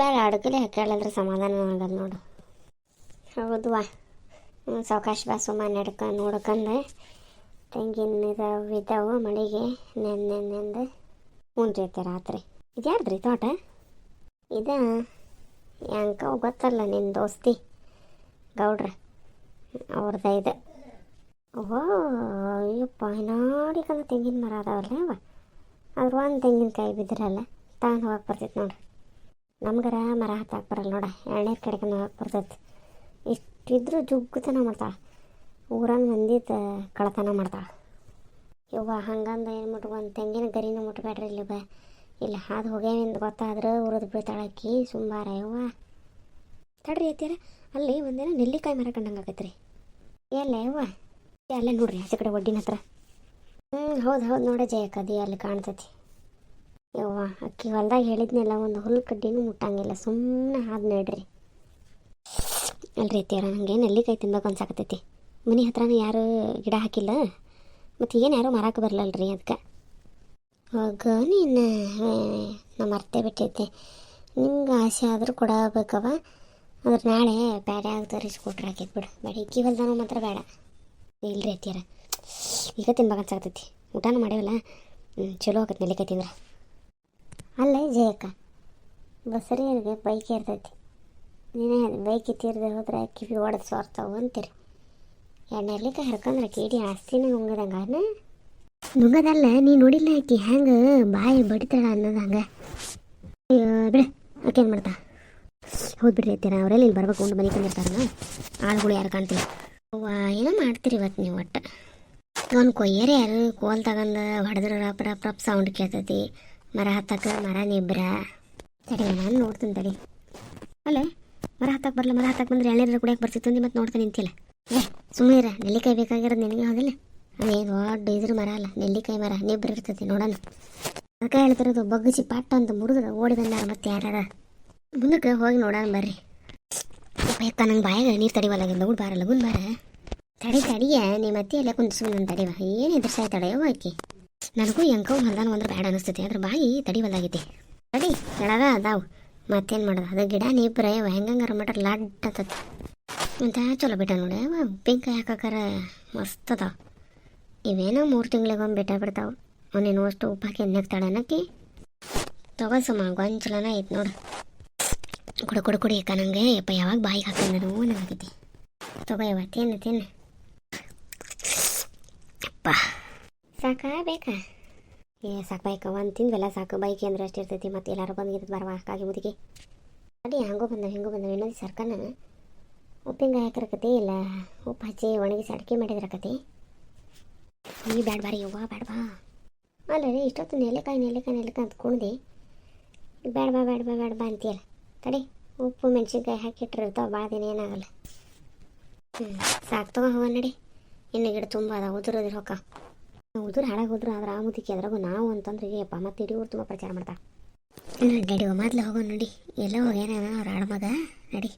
ಬೇಡ ಅಡ್ಕಲೆ ಹಾಕ್ಯಾಳಂದ್ರೆ ಸಮಾಧಾನ ಆಗಲ್ಲ ನೋಡು. ಹೌದುವಾ ಹ್ಞೂ ಸಾವಕಾಶ ಬಾ ಸುಮ್ಮ ನಡ್ಕ, ನೋಡ್ಕಂಡು. ತೆಂಗಿನ ಇದಾವು ಇದ್ದಾವು ಮಳೆಗೆ. ನೆನ್ನೆ ನೆನ್, ನೆಂದು ಉಂಟೈತೆ ರಾತ್ರಿ. ಇದ್ಯಾರ್ದ್ರಿ ತೋಟ? ಇದ? ಯಾಂಕ ಗೊತ್ತಲ್ಲ ನಿನ್ನ ದೋಸ್ತಿ. ಗೌಡ್ರ. ಅವ್ರದ ಇದು. ಓಹೋ, ಅಯ್ಯಪ್ಪ ನೋಡಿಕೊಂಡು ತೆಂಗಿನ ಮರ ಅದಾವಲ್ಲ ಅವ ಅದ್ರ ಒಂದು ತೆಂಗಿನಕಾಯಿ ಬಿದ್ದಿರಲ್ಲ. ತಾನು ಹೋಗಿ ಬರ್ತೈತೆ ನೋಡ್ರಿ. ನಮ್ಗರ ಮರ ಹತ್ತಕ್ಕೆ ಬರಲ್ಲ ನೋಡ, ಎಳ್ನೀರು ಕಡೆಗೆ ಹಾಕಿ ಬರ್ತೈತಿ. ಇಷ್ಟಿದ್ರು ಜುಗ್ಗುತನ ಮಾಡ್ತಾಳೆ. ಊರನ್ನ ಮಂದಿದ ಕಳತನ ಮಾಡ್ತಾಳೆ. ಯವ್ವ, ಹಂಗಂದ ಏನು ಮುಟ್ಕೊ ಒಂದು ತೆಂಗಿನ ಗರಿನ ಮುಟ್ಬೇಡ್ರಿ ಇಲ್ಲಿ ಬ. ಇಲ್ಲ ಹಾದು ಹೋಗ್ಯಾವಿಂದ ಗೊತ್ತಾದ್ರೆ ಉರಿದು ಬೀಳ್ತಾಳಕ್ಕಿ ಸುಂಬಾರ ಯವ್ವ. ತಡ್ರಿ ಐತಿಯರ ಅಲ್ಲಿ ಒಂದಿನ ನೆಲ್ಲಿಕಾಯಿ ಮರ ಕಂಡಂಗೆ ಆಗೈತ್ರಿ. ಎಲ್ಲ ಯವ್ವ. ಅಲ್ಲೇ ನೋಡ್ರಿ ಆಚೆ ಕಡೆ ಒಡ್ಡಿನ ಹತ್ರ. ಹ್ಞೂ ಹೌದು ಹೌದು ನೋಡ ಜಯಕ್ಕದಿ ಅಲ್ಲಿ ಕಾಣ್ತೈತಿ. ಯವ್ವ, ಅಕ್ಕಿ ಹೊಲ್ದಾಗ ಹೇಳಿದ್ನೆಲ್ಲ, ಒಂದು ಹುಲ್ಲು ಕಡ್ಡಿನೂ ಮುಟ್ಟಂಗಿಲ್ಲ. ಸುಮ್ಮನೆ ಹಾದ್ ನಡ್ರಿ. ಅಲ್ರಿ ಐತಿಯರ ನನಗೆ ನೆಲ್ಲಿಕಾಯಿ ತಿನ್ಬೇಕು ಅನ್ಸಾಕತ್ತೈತಿ. ಮನೆ ಹತ್ರನ ಯಾರು ಗಿಡ ಹಾಕಿಲ್ಲ, ಮತ್ತು ಏನು ಯಾರೂ ಮಾರಕ್ಕೆ ಬರಲ್ಲಲ್ರಿ ಅದಕ್ಕೆ ಆಗ ನೀನು ನಾ ಮರ್ತೇ ಬಿಟ್ಟೈತೆ. ನಿಂಗೆ ಆಸೆ ಆದರೂ ಕೊಡಬೇಕವ ಅದ್ರ ನಾಳೆ ಬೇರೆ ತರಿಸ್ಕೊಟ್ರೆ ಆಕೈತೆ ಬಿಡು. ಬೇಡ, ಇಕ್ಕಿ ಹೊಲ್ದಾನು ಮಾತ್ರ ಬೇಡ. ಇಲ್ರಿ ಅತ್ತಿಯರ, ಈಗ ತಿನ್ಬೇಕು ಅನ್ಸಾಕತೈತಿ ಊಟನೂ ಮಾಡೇವಲ್ಲ? ಚಲೋ ಆಗತ್ತೆ ನೆಲ್ಲಿಕಾಯಿ ತಿಂದ್ರೆ. ಅಲ್ಲೇ ಜಯಕ್ಕ ಬಸರಿಯನಿಗೆ ಬೈಕ್ ಇರ್ತೈತಿ. ನೀನೇ ಬೈಕ್ ತೀರ್ದೆ ಹೋದ್ರೆ ಕಿವಿ ಹೊಡೆದು ಸೋರ್ತಾವು ಅಂತೀರಿ. ಎಣ್ಣೆರ್ಲಿಕ್ಕೆ ಹರ್ಕೊಂಡ್ರೆ ಕೇಡಿ ಆಸ್ತಿನ ನುಂಗದಂಗ ನುಂಗದಲ್ಲ, ನೀ ನೋಡಿಲ್ಲ ಆಕಿ ಹೆಂಗೆ ಬಾಯಿ ಬಡಿತಾಳ ಅನ್ನೋದು ಹಂಗೆ. ಬಿಡು ಆಕೆ ಏನು ಮಾಡ್ತಾ? ಹೌದು ಬಿಡ್ರಿ ಐತೀರ ಅವರೆಲ್ಲ ಇಲ್ಲಿ ಬರ್ಬೇಕು, ಉಂಡು ಮನೆ ತಂದಿರ್ತಾರಲ್ಲ ಆಳುಗಳು ಯಾರು ಕಾಣ್ತಿಲ್ಲ. ಏನೋ ಮಾಡ್ತೀರಿ ಇವತ್ತು ನೀವು ಒಟ್ಟು. ಅವ್ನು ಕೊಯ್ಯರೆ ಯಾರು ಕೋಲ್ ತಗೊಂಡು ಹೊಡೆದ್ರೆ ರಪ್ ರಪ್ ರಪ್ ಸೌಂಡ್ ಕೇಳ್ತೈತಿ. ಮರ ಹತ್ತಕ್ಕೆ, ಮರ ನಿಬ್ರ. ತಡಿ ನಾನು ನೋಡ್ತೀನಿ ತಡಿ. ಅಲ್ಲೇ ಮರ ಹತ್ತಕ್ಕೆ ಬರಲ್ಲ ಮರ ಹತ್ತಕ್ಕೆ ಬಂದ್ರೆ ಎಳ್ನೀರು ಕುಡಿಯಕ್ಕೆ ಬರ್ತಿತ್ತು ಮತ್ತೆ ನೋಡ್ತೀನಿ ನಿಂತಿಲ್ಲ ಏ ಸುಮ್ಮನೆ ನೆಲ್ಲಿಕಾಯಿ ಬೇಕಾಗಿರೋದು ನಿನಗೆ ಹೌದಿಲ್ಲ ಅದೇ ದೊಡ್ಡ ಇದ್ರ ಮರ ಅಲ್ಲ, ನೆಲ್ಲಿಕಾಯಿ ಮರ, ನಿಬ್ರ ಇರ್ತೈತಿ ನೋಡೋಣ. ಅದಕ್ಕೆ ಹೇಳ್ತಿರೋದು, ಬಗ್ಗಿಸಿ ಪಟ್ಟ ಅಂತ ಮುರಿದ್ರೆ ಓಡಿ ಬಂದಾರ ಮತ್ತೆ ಯಾರ್ಯಾರ ಮುಂದಕ್ಕೆ ಹೋಗಿ ನೋಡೋಣ ಬರ್ರಿ. ಬೇಕ ನಂಗೆ ಬಾಯಾಗ ನೀರು ತಡಿವಲ್ಲ ಲಗುಡ್ ಬಾರ ಲಗುನ್ ಬಾರ. ತಡಿ, ತಡಿಯ ನಿಮ್ಮ ಮತ್ತೆ ಎಲ್ಲ ಕುಂತು ಸುಮ್ಮನೆ ತಡಿವ. ಏನು ಎದುರ್ಸಾಯ್ತಾಳೆ ಆಕಿ? ನನಗೂ ಹೆಂಗೋ ಹೊಲ್ದಾನು ಅಂದ್ರೆ ಬೇಡ ಅನಿಸ್ತೈತಿ ಅದ್ರ ಬಾಯಿ ತಡಿವಲ್ಲಾಗೈತಿ ತಡಿ, ಕೆಳಗ ಅದಾವು. ಮತ್ತೇನು ಮಾಡೋದು? ಅದು ಗಿಡ ನೀಬ್ರೆ ಹೆಂಗಂಗಾರ ಮಟ್ರ ಲಡ್ ಅಂತತಿ. ಅಂತ ಚಲೋ ಬಿಟ್ಟ ನೋಡಿ. ಅವ ಉಪ್ಪಿನಕಾಯಿ ಹಾಕಾಕಾರ ಮಸ್ತ್ ಅದಾವ. ಇವೇನೋ ಮೂರು ತಿಂಗಳಿಗೊಮ್ಮೆ ಬಿಟ್ಟ ಬಿಡ್ತಾವೆ. ಅವನೇನು ಅಷ್ಟು ಉಪ್ಪು ಹಾಕಿ ಎಣ್ಣೆಗ್ತಾಳೆ ಅನ್ನಕ್ಕಿ. ತಗೋ ಸುಮ್ಮ ಗೊಂಚಲನ ಐತೆ ನೋಡು. ಕೊಡು ಕೊಡು, ಕೊಡಿ, ಅಕ್ಕ ನಂಗೆ. ಯಪ್ಪ, ಯಾವಾಗ ಬಾಯಿಗೆ ಹಾಕಿದ ನೋವು ನನಗೈತಿ ತಗೋ ಯವ್ವ, ತಿನ್ನು ತಿನ್ನು. ಅಪ್ಪ ಸಾಕಾ ಬೇಕಾ ಏ ಸಾಕು ಬೈಕ ಒಂದು ತಿಂದ್ವಲ್ಲ ಸಾಕು. ಬೈಕ್ ಅಂದ್ರೆ ಅಷ್ಟು ಇರ್ತೈತಿ, ಮತ್ತೆ ಎಲ್ಲರೂ ಬಂದಿದ್ದು ಬರವ ಹಾಗೆ ಮುದುಕಿ. ಅಡಿ ಹಂಗೂ ಬಂದವು ಹಿಂಗೂ ಬಂದವು ಇನ್ನೊಂದು ಸರ್ಕನ ಉಪ್ಪಿನಕಾಯಿ ಹಾಕಿರಕತಿ ಇಲ್ಲ. ಉಪ್ಪು ಹಚ್ಚಿ ಒಣಗಿಸಿ ಅಡಿಕೆ ಮಾಡಿದ್ರಕತಿ ನೀ ಬ್ಯಾಡ ಬಾರಿ, ಯವ್ವ, ಬ್ಯಾಡ ಬಾ. ಅಲ್ಲ ರೀ, ಇಷ್ಟೊತ್ತು ನೆಲೆಕಾಯಿ ನೆಲೆಕಾಯಿ ನೆಲೆಕಾಯಿ ಅಂತ ಕುಣ್ದು. ಬ್ಯಾಡ ಬಾ ಬ್ಯಾಡ ಬಾ ಬ್ಯಾಡ ಬಾ ಅಂತೀಯಲ್ಲ. ತಡಿ, ಉಪ್ಪು, ಮೆಣಸಿನ್ಕಾಯಿ ಹಾಕಿಟ್ಟಿರ್ತಾವ ಭಾಳ ದಿನ ಏನಾಗಲ್ಲ. ಹ್ಞೂ ಸಾಕು ತಗೋ ಹೋಗ ನಡಿ. ಇನ್ನು ಗಿಡ ತುಂಬ ಅದ ಉದುರೋದ್ರ ಹೊಕ್ಕ ಉದುರು ಹಾಳಾಗಿ ಹೋದ್ರು ಆದ್ರೆ ಆ ಮುದುಕಿ ಅದ್ರಾಗ ನಾವು ಅಂತಂದ್ರೆ, ಏಪ್ಪ, ಮತ್ತೆ ಇಡೀ ಊರು ತುಂಬ ಪ್ರಚಾರ ಮಾಡ್ತಾ. ನಡಿ ಮೊದ್ಲು ಹೋಗೋ ನೋಡಿ. ಎಲ್ಲ ಹೋಗ್ಯಾನ ಅವ್ರ ಆಡಮಗ ನಡಿ.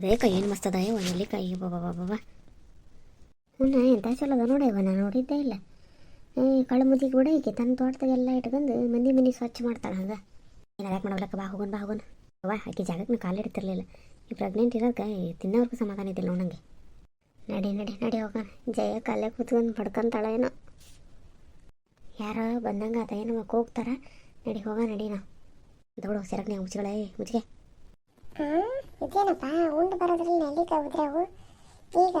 ಬೇಕಾ ಏನು ಮಸ್ತ್ ಅದ ಯವ್ವ ನೆಲ್ಲಿಕಾಯಿ ಬಾಬಾ ಬಾಬಾ ಹ್ಞೂ ಎಂಥ ಚಲೋ ಅದ ನೋಡಿ ನಾನು ನೋಡಿದ್ದೇ ಇಲ್ಲ. ಏ, ಕಳ್ಳ ಮುದಿಗೆ ಕೂಡ ಈಕೆ ತನ್ನ ತೋಟದಾಗೆಲ್ಲ ಇಟ್ಕೊಂಡು ಮಂದಿ ಮನೆ ಸ್ವಚ್ಛ ಮಾಡ್ತಾಳೆ ಹಂಗೆ. ಏನು ಅದಕ್ಕೆ ಮಾಡೋಗ್ಲಕ್ಕ ಬಾ ಹೋಗೋಣ ಬಾ ಹೋಗೋಣ ಅವ್ವ, ಆಕೆ ಜಾಗಕ್ಕೆ ಕಾಲು ಇಡ್ತಿರ್ಲಿಲ್ಲ. ಈ ಪ್ರೆಗ್ನೆಂಟ್ ಇರೋಕೆ ತಿನ್ನೋರ್ಗೂ ಸಮಾಧಾನ ಇದ್ದಿಲ್ಲ ನೋಡಂಗೆ ನಡಿ ನಡಿ ನಡಿ ಹೋಗೋಣ. ಜಯ ಕಾಲೇ ಕೂತ್ಕೊಂಡು ಬಡ್ಕೊಂತಾಳ ಏನೋ ಯಾರೋ ಬಂದಂಗೆ ಆತ ಏನೋ ಹೋಗ್ತಾರ ನಡಿ ಹೋಗ ನಡಿ ನಾವು ದೊಡ್ಡ ಸೆರಗ್ನೆ ಮುಚ್ಚಿಗಳೇ ಮುಚ್ಚಿಗೆ ಇದೇನಪ್ಪ ಉಂಡು ಬರೋದ್ರಲ್ಲಿ ನೆಲ್ಲಿಕಾಯಿ ಅವು. ಈಗ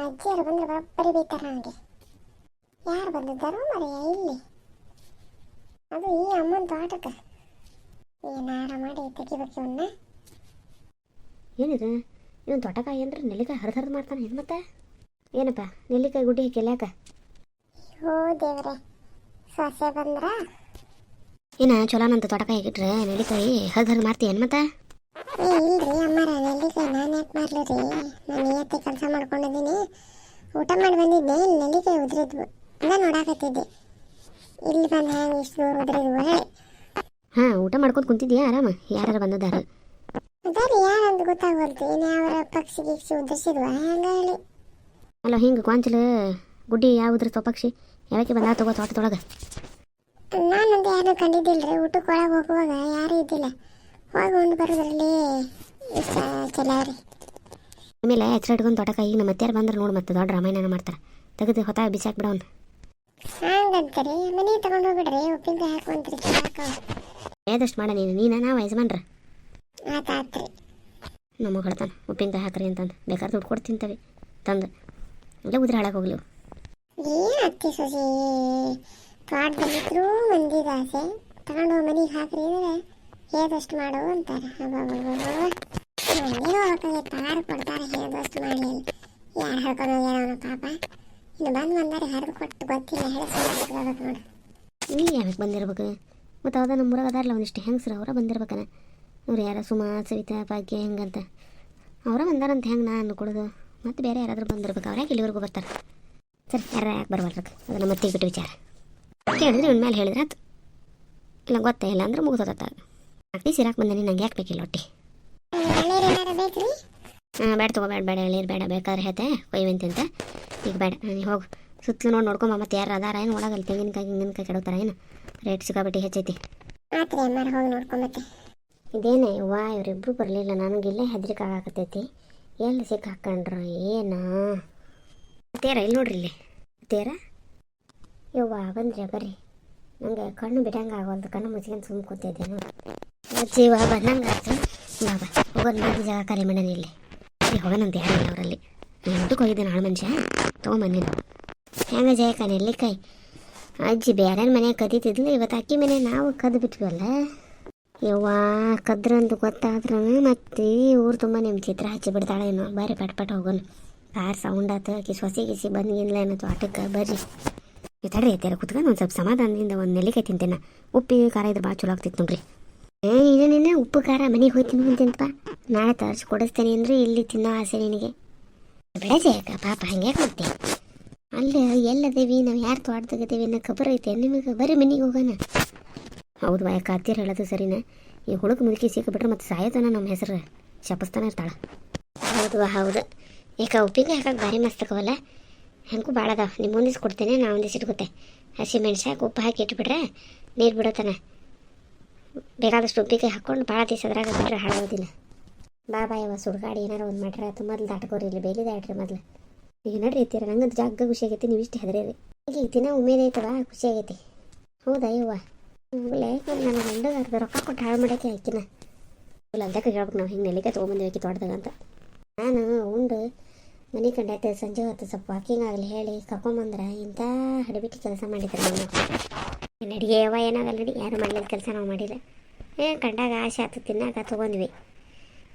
ಅಜ್ಜಿಯರು ಬಂದ್ರೆ ಬರೋಬ್ಬರಿ ಬೈತಾರ ನನಗೆ. ಯಾರು ಬಂದಿದ್ದಾರೋ ಮರೆಯ ಇಲ್ಲಿ? ಅದು ಈ ಅಮ್ಮನ ತೋಟಕ್ಕೆ ಏನಾರ ಮಾಡಿ ತೆಗಿಬೇಕು ಇವನ್ನ ಏನಿದು? ಇವನು ತೋಟಕಾಯಿ ಅಂದ್ರೆ ನೆಲ್ಲಿಕಾಯಿ ಹರಿದು ಹರಿದು ಮಾಡ್ತಾನೆ ಏನು ಮತ್ತೆ? ಏನಪ್ಪ ನೆಲ್ಲಿಕಾಯಿ ಗುಡ್ಡಿ ಹಾಕಿಲ್ಲ ಯಾಕೆ ಓ ದೇವ್ರೆ ಸೊಸೆ ಬಂದ್ರ? ಏನ ಚೊಲೋನಂತ ತೊಟಕಾಯಿ ಹೇಗಿಟ್ರೆ? ನೆಲ್ಲಿಕಾಯಿ ಹರಿದು ಹರಿದು ಮಾಡ್ತೀಯ ಮತ್ತ? ಏ ಇಲ್ರಿ ಅಮ್ಮರ ನೆಲ್ಲಿಕಾಯಿ ನಾನು ಯಾಕೆ ಮಾರ್ಲಿ ರೀ? ನಾನು ನಿಯತ್ತೆ ಕೆಲಸ ಮಾಡ್ಕೊಂಡಿದ್ದೀನಿ. ಊಟ ಮಾಡಿ ಬಂದಿದ್ದೆ ಇಲ್ಲಿ ನೆಲ್ಲಿಕಾಯಿ ಉದ್ರಿದ್ವು. ನಾನು ನೋಡಾಕತ್ತಿದ್ದೆ. ಇಲ್ಲಿ ಬಂದು ಹೆಂಗೆ ಇಷ್ಟು ದೂರ ಉದ್ರಿದ್ವು ಹೇಳಿ. ಹಾಂ ಊಟ ಮಾಡ್ಕೊಂಡು ಕುಂತಿದ್ಯಾ ಆರಾಮ? ಯಾರು ಬಂದದಾರ? ಅದಾರಿ ಯಾರಂತ ಗೊತ್ತಾಗ್ಬಾರ್ದು ಏನು ಯಾವ ಪಕ್ಷಿ ಗಿಕ್ಷಿ ಉದ್ರಿಸಿದ್ವ? ಹೆಂಗ ಹೇಳಿ. ಅಲ್ಲ ಹಿಂಗೆ ಗೊಂಚಲ ಗುಡ್ಡಿ ಯಾವುದ್ರ ಪಕ್ಷಿ? ಯಾವಕ್ಕೆ ಬಂದ? ತಗೋ ತೋಟದೊಳಗೆ. ಒಂದು ಯಾರನ್ನೂ ರೀ ಊಟಕ್ಕೆ ಒಳಗೆ ಹೋಗುವಾಗ ಯಾರೂ ಇದ್ದಿಲ್ಲ. ಹೋಗಿ ಉಂಡು ಬರೋದ್ರಲ್ಲಿ ಇಷ್ಟ ಆಮೇಲೆ ಎಚ್ಚರ ಇಟ್ಕೊಂಡು ತೋಟಕ್ಕೆ ಈಗ ನಮ್ಮ ಅತ್ಯಾರು ಬಂದ್ರೆ ನೋಡಿ ಮತ್ತೆ ದೊಡ್ಡ ರಾಮಾಯಣ ಮಾಡ್ತಾರೆ. ತೆಗೆದು ಹೊತ್ತ ಬಿಸಾಕ್ ಬಿಡವನ್ ಹಂಗಂತಾರೆ. ಮನೆ ತಗೊಂಡು ಹೋಗ್ಬಿಡ್ರಿ. ಉಪ್ಪಿನಕಾಯಿ ಹಾಕುವಂತ್ರಿ. ಹಾಕೋ ಏದಷ್ಟು ಮಾಡ ನೀನು? ನೀನ ನಾವು ಯಜಮಾನ್ರ? ಆತಾತ್ರಿ ನಮ್ಮ ಹೇಳ್ತಾನೆ ಉಪ್ಪಿನಕಾಯಿ ಹಾಕ್ರಿ ಅಂತಂದು. ಬೇಕಾದ್ರೆ ದುಡ್ಡು ತಿಂತವೆ. ತಂದು. ಇಲ್ಲ ಉದ್ರೆ ಹಾಳಾಗಿ ಹೋಗ್ಲಿ ಇವು. ಏನು ಅತ್ತಿ ಸೊಸೆ? ತೋಟದಲ್ಲಿದ್ರು ಮಂದಿ ಆಸೆ. ತಗೊಂಡು ಮನೆಗೆ ಹಾಕ್ರಿ ಅಂದರೆ ಹೇದಷ್ಟು ಮಾಡು ಅಂತಾರೆ. ಏನೋ ಹೋಗಕ್ಕಾಗೈತೆ ಪಗಾರ ಕೊಡ್ತಾರೆ ಹೇದಷ್ಟು ಮಾಡಲಿ ಯಾರು ಹೇಳ್ಕೊಂಡು ಹೋಗ್ಯಾರ ಪಾಪ. ಇನ್ನು ಬಂದು ಬಂದಾರೆ ಹರಿದು ಕೊಟ್ಟು ಗೊತ್ತಿಲ್ಲ, ಹೇಳಿ ನೋಡು. ನೀ ಯಾಕೆ ಬಂದಿರ್ಬೇಕು? ಮತ್ತು ಅದ ನಮ್ಮ ಊರಾಗ ಅದಾರಲ್ಲ ಒಂದಿಷ್ಟು ಹೆಂಗಸ್ರು, ಅವರ ಬಂದಿರ್ಬೇಕನ. ಅವ್ರು ಯಾರೋ ಸುಮಾ, ಸವಿತಾ, ಭಾಗ್ಯ ಹೆಂಗಂತ. ಅವರ ಬಂದಾರಂತ ಹೆಂಗೆ ನಾನು ಅನ್ಕೊಡೋದು ಮತ್ತು ಬೇರೆ ಯಾರಾದರೂ ಬಂದಿರ್ಬೇಕು ಅವ್ರಾಗ ಇಲ್ಲಿವರೆಗೂ ಬರ್ತಾರೆ? ಸರಿ ಯಾರ ಯಾಕೆ ಅದು ಅದನ್ನು ಮತ್ತೆ ಬಿಟ್ಟು ವಿಚಾರ. ಕೇಳಿದ್ರೆ ಇವ್ನ ಮೇಲೆ ಹೇಳಿದ್ರೆ ಆತು. ಇಲ್ಲ ಗೊತ್ತೇ ಇಲ್ಲ ಅಂದ್ರೆ ಮುಗಿದೋದತ್ತ ಅಕ್ತಿ ಸಿರಾಕ್ ಬಂದೇನಿ ನಂಗೆ ಯಾಕೆ ಬೇಕಿಲ್ಲ ಒಟ್ಟಿ? ಹಾಂ ಬೇಡ ತಗೋಬೇಡ ಬೇಡ ಎಳ್ಳೀರು ಬೇಡ ಬೇಕಾದ್ರೆ ಹೇಳ್ತೆ. ಕೊಯ್ವಂತಿ ಅಂತ. ಈಗ ಬೇಡ ಹೋಗು. ಸುತ್ತಲೂ ನೋಡಿ ನೋಡ್ಕೊಂಬ ಮತ್ತೆ ಯಾರು ಅದಾರ ಏನು ಒಳಗಲ್ಲಿ ತೆಂಗಿನಕಾಯಿ ಹಿಂಗಿನಕಾಯಿ ಕೆಡೋತಾರ ಏನು? ರೇಟ್ ಸಿಕ್ಕಾಬಿಟ್ಟು ಹೆಚ್ಚೈತಿ. ಇದೇನೇ ವಾ ಇವರಿಬ್ಬರು ಬರಲಿಲ್ಲ. ನನಗೆ ಇಲ್ಲೇ ಹೆದರಿಕೆ ಆಗಾಕತ್ತೈತಿ. ಎಲ್ಲಿ ಸಿಕ್ಕ ಏನಾ ಏನ? ತೇರ, ಇಲ್ಲಿ ನೋಡ್ರಿ ಇಲ್ಲಿ. ತೇರ? ಯವ್ವ, ಬಂದ್ರಿ ಬರ್ರಿ ನಂಗೆ ಕಣ್ಣು ಬಿಡಂಗೆ ಆಗೋಲ್ದು, ಕಣ್ಣು ಮುಚ್ಕೊಂಡು ಸುಮ್ಮ ಕೂತಿದ್ದೇನು ಜೀವ ಬಂದಂಗೆ ಆಯ್ತು. ಬಾಬಾ ಹೋಗೋದು ಮಾಡಿ ಜಾಗ ಕರೆ ಮಾಡೋಣ ಇಲ್ಲಿ. ಇಲ್ಲಿ ಹೋಗೋಣಂತ ಹೇಳಿಲ್ಲ ಅವರಲ್ಲಿ. ಹೋಗಿದ್ದೇನೆ ನಾಳೆ ಮನುಷ್ಯ. ಜಯ ಹೆಂಗೆ ಜಯಕ ಕೈ. ಅಜ್ಜಿ ಬೇರೆ ಮನೆ ಕದೀತಿದ್ಲು, ಇವತ್ತು ಅಕ್ಕಿ ಮನೆ ನಾವು ಕದ್ದು ಬಿಟ್ವಲ್ಲ ಯವ್ವ, ಕದ್ರಂದು ಗೊತ್ತಾದ್ರೂ ಮತ್ತೆ ಊರು ತುಂಬ ನಿಮ್ಮ ಚಿತ್ರ ಹಚ್ಚಿ ಬಿಡ್ತಾಳೇನೋ. ಬಾರಿ ಪಟ್ ಪಟ್ ಹೋಗೋಣ. ಕಾರ್ ಸೌಂಡ್ ಆತ, ಆಕಿ ಸೊಸೆ ಗಿಸಿ ಬಂದಿಲ್ಲ ಏನತ್ತು ಆಟಕ್ಕೆ ಬರ್ರಿ. ತಡ್ರಿ ಐತೆ ಕುತ್ಕೊಂಡು ಒಂದು ಸ್ವಲ್ಪ ಸಮಾಧಾನದಿಂದ ಒಂದು ನೆಲ್ಲಿಕಾಯಿ ತಿಂತೇನೆ. ಉಪ್ಪಿ, ಖಾರ ಇದ್ರೆ ಭಾಳ ಚಲೋ ಆಗ್ತಿತ್ತು ನೋಡ್ರಿ. ಏ ಇದು ನಿನ್ನ ಉಪ್ಪು, ಖಾರ ಮನೆಗೆ ಹೋಗ್ತೀನಿ ಅಂತಿಂತಪ್ಪ ನಾಳೆ ತರಿಸಿ ಕೊಡಿಸ್ತೇನೆ ಅಂದ್ರೆ ಇಲ್ಲಿ ತಿನ್ನೋ ಆಸೆ ನಿನಗೆ. ಬೆಳೆಜೆ ಜಯಕ ಪಾಪ ಹಂಗೆ ಮತ್ತೆ ಅಲ್ಲಿ ಎಲ್ಲದೇವಿ ನಾವು ಯಾರು ತೋಟದಾಗದೇವಿ ಅನ್ನೋ ಖಬರ್ ಐತೆ. ನಿಮಗೆ ಬರ್ರಿ ಮನೆಗೆ ಹೋಗೋಣ. ಹೌದು ಬಾಯಕ್ಕ ಅತ್ತಿರ ಹೇಳೋದು ಸರಿನಾ. ಈ ಹುಡುಗ ಮುದುಕಿ ಸಿಕ್ಕಿಬಿಟ್ರೆ ಮತ್ತೆ ಸಾಯೋತನ ನಮ್ಮ ಹೆಸರು ಶಪಸ್ತನ ಇರ್ತಾಳೆ ಹೌದು ಹೌದು. ಈಗ ಉಪ್ಪಿನಕಾಯಿ ಹಾಕಕ್ಕೆ ಭಾರಿ ಮಸ್ತ್ ಹಾಕವಲ್ಲ ಹೆಂಗೂ ಭಾಳ ಅದಾವ. ನಿಮ್ಮ ಒಂದಿಸ್ ಕೊಡ್ತೇನೆ ನಾ ಒಂದಿಸ್ ಇಟ್ಕೊತೆ. ಹಸಿ ಮೆಣಸಾಕ ಉಪ್ಪು ಹಾಕಿ ಇಟ್ಬಿಟ್ರೆ ನೀರು ಬಿಡೋತನ ಬೇಕಾದಷ್ಟು ಉಪ್ಪಿಗೆ ಹಾಕ್ಕೊಂಡು ಭಾಳ ದಿವಸ ಅದ್ರಾಗ ಬಿಟ್ರೆ ಹಾಳಾಗೋದಿಲ್ಲ. ಬಾ ಬಾ ಯಾವ ಸುಡ್ಗಾಡಿ ಏನಾರ ಒಂದು ಮಾಡ್ರೆ. ಮೊದಲು ದಾಟ್ಕೋರಿ, ಇಲ್ಲಿ ಬೇಲಿ ದಾಟ್ರಿ ಮೊದಲು. ಈಗ ನೋಡ್ರಿ ಇರ್ತೀರ ನಂಗಂತ ಜಾಗ ಖುಷಿ ಆಗೈತಿ, ನೀವು ಇಷ್ಟು ಹೆದರಿ ಈಗ ದಿನ ಉಮೇದ ಐತವ ಖುಷಿ ಆಗೈತಿ. ಹೌದಾ ಇವ್ವ ಆಮೇಲೆ ನನ್ನ ರೊಕ್ಕ ಕೊಟ್ಟು ಹಾಳು ಮಾಡೋಕೆ ಆಯ್ತಿನ ಇಲ್ಲ ಅದಕ್ಕೆ ಹೇಳ್ಬೇಕು ನಾವು, ಹಿಂಗೆ ನೆಲ್ಲಿಕಾಯಿ ತೊಗೊಂಬಂದಿವಿ ತೋಟದಾಗ ಅಂತ. ನಾನು ಉಂಡು ಮನೆ ಕಂಡೈತೆ ಸಂಜೆ ಹೊತ್ತು ಸ್ವಲ್ಪ ವಾಕಿಂಗ್ ಆಗಲಿ ಹೇಳಿ ಕರ್ಕೊಂಬಂದ್ರೆ ಇಂಥ ಹಡಿಬಿಟ್ಟು ಕೆಲಸ ಮಾಡಿದ್ರು ನಮ್ಮ ನಡಿಗೆ ಯಾವ ಏನಾಗಲ್ಲ ನಡಿ, ಯಾರು ಮಾಡಲಿಲ್ಲ ಕೆಲಸ ನಾವು ಮಾಡಿಲ್ಲ. ಏ ಕಂಡಾಗ ಆಸೆ ಆತು ತಿನ್ನಾಕ ತೊಗೊಂಡ್ವಿ.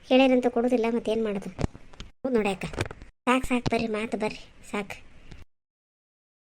ಹೇಳಿರಂತೂ ಕೊಡೋದಿಲ್ಲ ಮತ್ತೇನು ಮಾಡೋದು. ಹೌದು ನೋಡ್ಯಾಕ ಸಾಕು ಸಾಕು ಬರ್ರಿ, ಮಾತು ಬರ್ರಿ, ಸಾಕು.